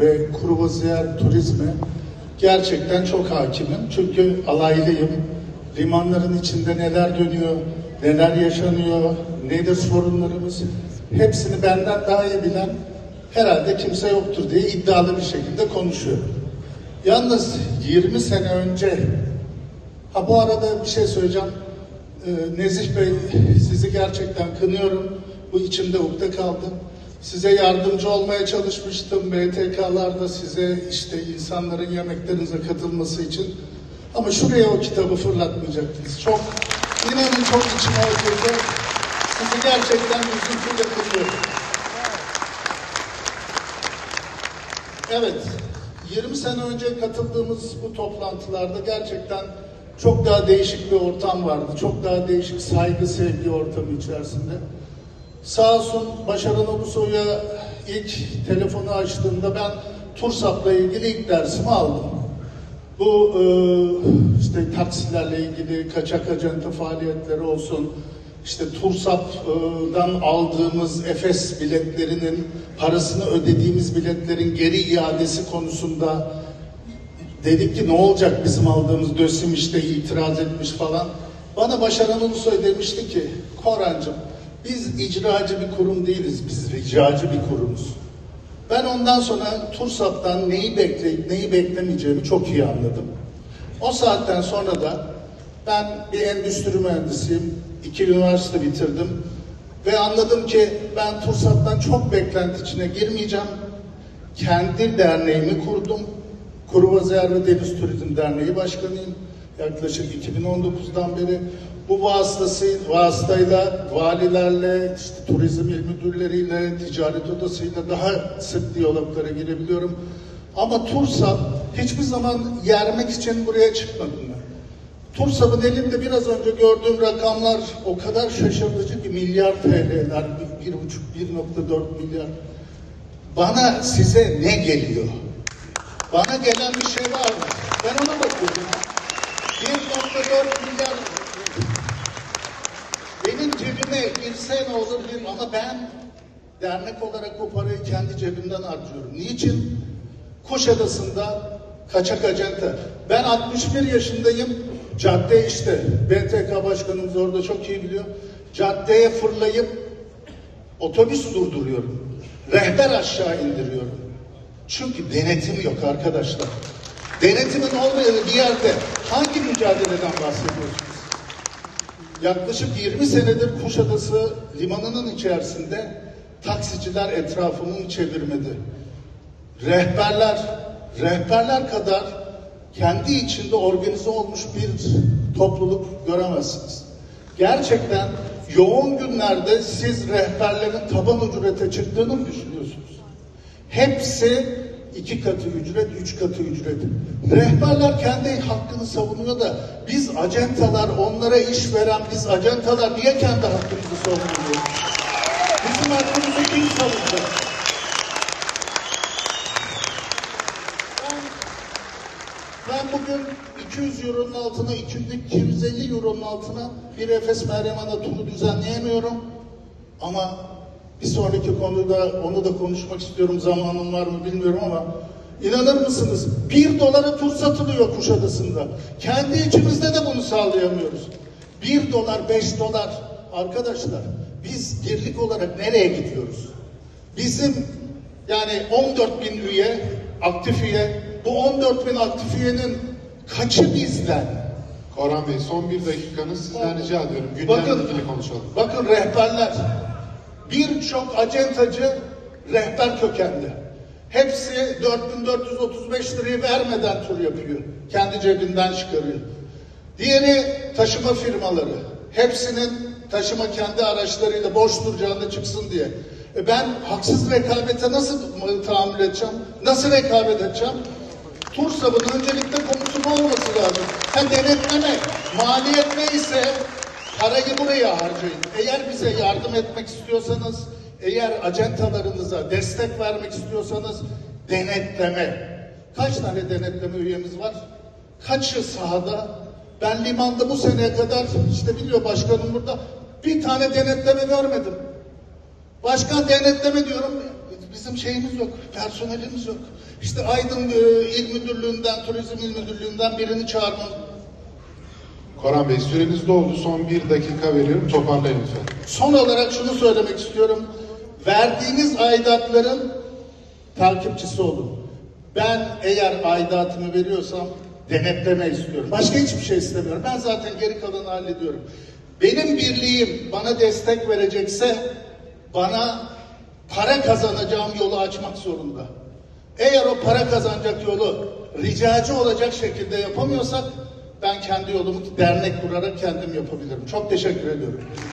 ve kruvazıyer turizme gerçekten çok hakimim. Çünkü alaylıyım. Limanların içinde neler dönüyor, neler yaşanıyor, nedir sorunlarımız hepsini benden daha iyi bilen herhalde kimse yoktur diye iddialı bir şekilde konuşuyorum. Yalnız 20 sene önce Ha bu arada bir şey söyleyeceğim. Ee, Nezih Bey sizi gerçekten kınıyorum. Bu içimde ukde kaldı. Size yardımcı olmaya çalışmıştım. BTK'larda size işte insanların yemeklerinize katılması için. Ama şuraya o kitabı fırlatmayacaktınız. Çok, inanın çok içime oturdu. Sizi gerçekten üzüntüyle kınıyorum. Evet, 20 sene önce katıldığımız bu toplantılarda gerçekten çok daha değişik bir ortam vardı. Çok daha değişik saygı, sevgi ortamı içerisinde. Sağ olsun Başaran Ulusoy'a ilk telefonu açtığımda ben TURSAP'la ilgili ilk dersimi aldım. Bu e, işte taksilerle ilgili kaçak acenta faaliyetleri olsun, işte TURSAP'dan aldığımız Efes biletlerinin parasını ödediğimiz biletlerin geri iadesi konusunda dedik ki ne olacak bizim aldığımız dösim işte itiraz etmiş falan. Bana Başaran Ulusoy demişti ki Korancığım biz icracı bir kurum değiliz, biz ricacı bir kurumuz. Ben ondan sonra TURSAP'tan neyi bekleyip neyi beklemeyeceğimi çok iyi anladım. O saatten sonra da ben bir endüstri mühendisiyim, iki üniversite bitirdim ve anladım ki ben TURSAP'tan çok beklenti içine girmeyeceğim. Kendi derneğimi kurdum. Kuruvazer ve Deniz Turizm Derneği Başkanıyım. Yaklaşık 2019'dan beri bu vasıtası, vasıtayla valilerle, işte turizm il müdürleriyle, ticaret odasıyla daha sık diyaloglara girebiliyorum. Ama TURSAP hiçbir zaman yermek için buraya çıkmadım ben. TURSAP'ın elinde biraz önce gördüğüm rakamlar o kadar şaşırtıcı ki milyar TL'ler, bir, bir buçuk, 1.4 milyar. Bana size ne geliyor? Bana gelen bir şey var mı? Ben ona bakıyorum. 1.4 milyar benim girse ne olur bir ama ben dernek olarak bu parayı kendi cebimden harcıyorum. Niçin? Kuşadası'nda kaçak acenta. Ben 61 yaşındayım. Cadde işte. BTK başkanımız orada çok iyi biliyor. Caddeye fırlayıp otobüs durduruyorum. Rehber aşağı indiriyorum. Çünkü denetim yok arkadaşlar. Denetimin olmadığı bir yerde hangi mücadeleden bahsediyorsunuz? Yaklaşık 20 senedir Kuşadası limanının içerisinde taksiciler etrafımı çevirmedi. Rehberler, rehberler kadar kendi içinde organize olmuş bir topluluk göremezsiniz. Gerçekten yoğun günlerde siz rehberlerin taban ücrete çıktığını mı düşünüyorsunuz? Hepsi iki katı ücret, üç katı ücret. Rehberler kendi hakkını savunuyor da biz acentalar, onlara iş veren biz acentalar niye kendi hakkımızı savunuyoruz? Bizim hakkımızı kim savunacak? Ben, ben bugün 200 euronun altına, 250 euronun altına bir Efes Meryem Ana turu düzenleyemiyorum. Ama bir sonraki konuda onu da konuşmak istiyorum. Zamanım var mı bilmiyorum ama inanır mısınız? Bir dolara tur satılıyor Kuşadası'nda. Kendi içimizde de bunu sağlayamıyoruz. Bir dolar, beş dolar. Arkadaşlar biz birlik olarak nereye gidiyoruz? Bizim yani 14 bin üye, aktif üye. Bu 14 bin aktif üyenin kaçı bizden? Orhan Bey son bir dakikanız sizden rica ediyorum. Gündemle Bakın, ilgili konuşalım. bakın rehberler. Birçok acentacı rehber kökenli. Hepsi 4435 lirayı vermeden tur yapıyor. Kendi cebinden çıkarıyor. Diğeri taşıma firmaları. Hepsinin taşıma kendi araçlarıyla boş duracağında çıksın diye. E ben haksız rekabete nasıl tahammül edeceğim? Nasıl rekabet edeceğim? TURSAB'ın öncelikle komutu olması lazım. Ha denetleme, maliyet neyse parayı buraya harcayın. Eğer bize yardım etmek istiyorsanız, eğer acentalarınıza destek vermek istiyorsanız denetleme. Kaç tane denetleme üyemiz var? Kaçı sahada? Ben limanda bu seneye kadar işte biliyor başkanım burada bir tane denetleme görmedim. Başkan denetleme diyorum. bizim şeyimiz yok, personelimiz yok. İşte Aydın e, İl Müdürlüğü'nden, Turizm İl Müdürlüğü'nden birini çağırmam. Koran Bey süreniz doldu. Son bir dakika veriyorum. Toparlayın lütfen. Son olarak şunu söylemek istiyorum. Verdiğiniz aidatların takipçisi olun. Ben eğer aidatımı veriyorsam denetleme istiyorum. Başka hiçbir şey istemiyorum. Ben zaten geri kalanı hallediyorum. Benim birliğim bana destek verecekse bana para kazanacağım yolu açmak zorunda. Eğer o para kazanacak yolu ricacı olacak şekilde yapamıyorsak ben kendi yolumu dernek kurarak kendim yapabilirim. Çok teşekkür ediyorum.